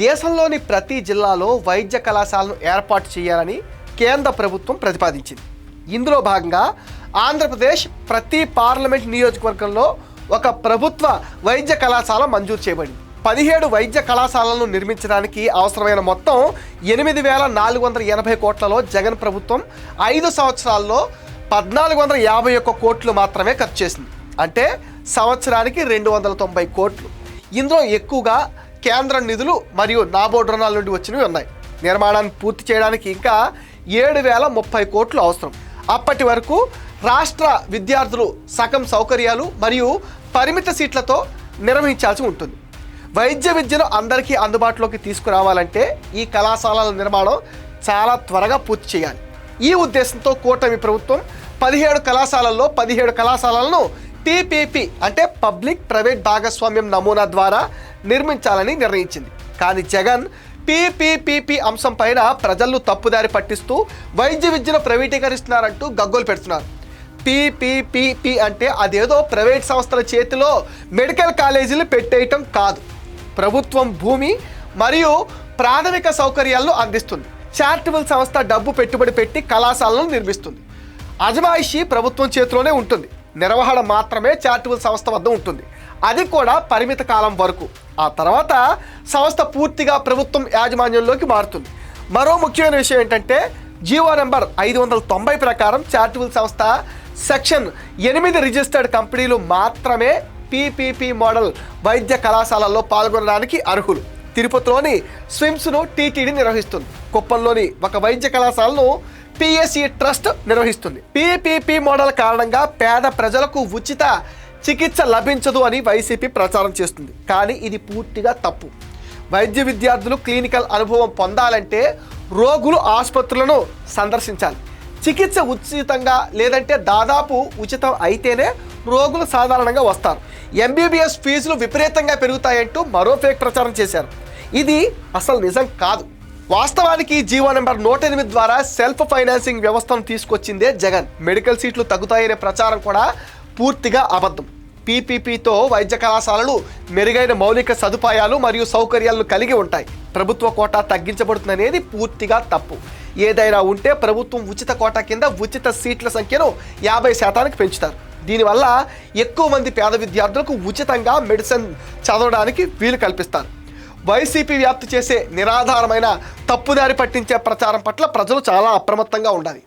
దేశంలోని ప్రతి జిల్లాలో వైద్య కళాశాలను ఏర్పాటు చేయాలని కేంద్ర ప్రభుత్వం ప్రతిపాదించింది. ఇందులో భాగంగా ఆంధ్రప్రదేశ్ ప్రతి పార్లమెంట్ నియోజకవర్గంలో ఒక ప్రభుత్వ వైద్య కళాశాల మంజూరు చేయబడింది. పదిహేడు వైద్య కళాశాలలను నిర్మించడానికి అవసరమైన మొత్తం ఎనిమిది వేల నాలుగు వందల ఎనభై కోట్లలో జగన్ ప్రభుత్వం ఐదు సంవత్సరాల్లో పద్నాలుగు వందల యాభై ఒక్క కోట్లు మాత్రమే ఖర్చు చేసింది. అంటే సంవత్సరానికి రెండు వందల తొంభై కోట్లు. ఇందులో ఎక్కువగా కేంద్ర నిధులు మరియు నాబోర్డు రుణాల నుండి వచ్చినవి ఉన్నాయి. నిర్మాణాన్ని పూర్తి చేయడానికి ఇంకా ఏడు వేల ముప్పై కోట్లు అవసరం. అప్పటి వరకు రాష్ట్ర విద్యార్థులు సగం సౌకర్యాలు మరియు పరిమిత సీట్లతో నిర్వహించాల్సి ఉంటుంది. వైద్య విద్యను అందరికీ అందుబాటులోకి తీసుకురావాలంటే ఈ కళాశాలల నిర్మాణం చాలా త్వరగా పూర్తి చేయాలి. ఈ ఉద్దేశంతో కూటమి ప్రభుత్వం పదిహేడు కళాశాలల్లో పదిహేడు కళాశాలలను పీపీపీ అంటే పబ్లిక్ ప్రైవేట్ భాగస్వామ్యం నమూనా ద్వారా నిర్మించాలని నిర్ణయించింది. కానీ జగన్ పీపీపీపీ అంశం పైన ప్రజలను తప్పుదారి పట్టిస్తూ వైద్య విద్యను ప్రైవేటీకరిస్తున్నారంటూ గగ్గోలు పెడుతున్నారు. పీపీపీపీ అంటే అదేదో ప్రైవేట్ సంస్థల చేతిలో మెడికల్ కాలేజీలు పెట్టేయటం కాదు. ప్రభుత్వం భూమి మరియు ప్రాథమిక సౌకర్యాలను అందిస్తుంది. చారిటబుల్ సంస్థ డబ్బు పెట్టుబడి పెట్టి కళాశాలను నిర్మిస్తుంది. అజమాయిషి ప్రభుత్వం చేతిలోనే ఉంటుంది. నిర్వహణ మాత్రమే చారిటబుల్ సంస్థ వద్ద ఉంటుంది. అది కూడా పరిమిత కాలం వరకు. ఆ తర్వాత సంస్థ పూర్తిగా ప్రభుత్వం యాజమాన్యంలోకి మారుతుంది. మరో ముఖ్యమైన విషయం ఏంటంటే జీవో నెంబర్ ఐదు వందల తొంభై ప్రకారం చారిటబుల్ సంస్థ సెక్షన్ ఎనిమిది రిజిస్టర్డ్ కంపెనీలు మాత్రమే పీపీపీ మోడల్ వైద్య కళాశాలల్లో పాల్గొనడానికి అర్హులు. తిరుపతిలోని స్విమ్స్ను టీటీడీ నిర్వహిస్తుంది. కుప్పంలోని ఒక వైద్య కళాశాలను పిఎస్ఈ ట్రస్ట్ నిర్వహిస్తుంది. పీపీపీ మోడల్ కారణంగా పేద ప్రజలకు ఉచిత చికిత్స లభించదు అని వైసీపీ ప్రచారం చేస్తుంది. కానీ ఇది పూర్తిగా తప్పు. వైద్య విద్యార్థులు క్లినికల్ అనుభవం పొందాలంటే రోగులు ఆసుపత్రులను సందర్శించాలి. చికిత్స ఉచితంగా లేదంటే దాదాపు ఉచితం అయితేనే రోగులు సాధారణంగా వస్తారు. ఎంబీబీఎస్ ఫీజులు విపరీతంగా పెరుగుతాయంటూ మరో ఫేక్ ప్రచారం చేశారు. ఇది అసలు నిజం కాదు. వాస్తవానికి జీవో నెంబర్ నూట ఎనిమిది ద్వారా సెల్ఫ్ ఫైనాన్సింగ్ వ్యవస్థను తీసుకొచ్చిందే జగన్. మెడికల్ సీట్లు తగ్గుతాయనే ప్రచారం కూడా పూర్తిగా అబద్ధం. పీపీపీతో వైద్య కళాశాలలు మెరుగైన మౌలిక సదుపాయాలు మరియు సౌకర్యాలను కలిగి ఉంటాయి. ప్రభుత్వ కోటా తగ్గించబడుతుందనేది పూర్తిగా తప్పు. ఏదైనా ఉంటే ప్రభుత్వం ఉచిత కోటా కింద ఉచిత సీట్ల సంఖ్యను యాభై శాతానికి పెంచుతారు. దీనివల్ల ఎక్కువ మంది పేద విద్యార్థులకు ఉచితంగా మెడిసిన్ చదవడానికి వీలు కల్పిస్తారు. వైసీపీ వ్యాప్తి చేసే నిరాధారమైన తప్పుదారి పట్టించే ప్రచారం పట్ల ప్రజలు చాలా అప్రమత్తంగా ఉండాలి.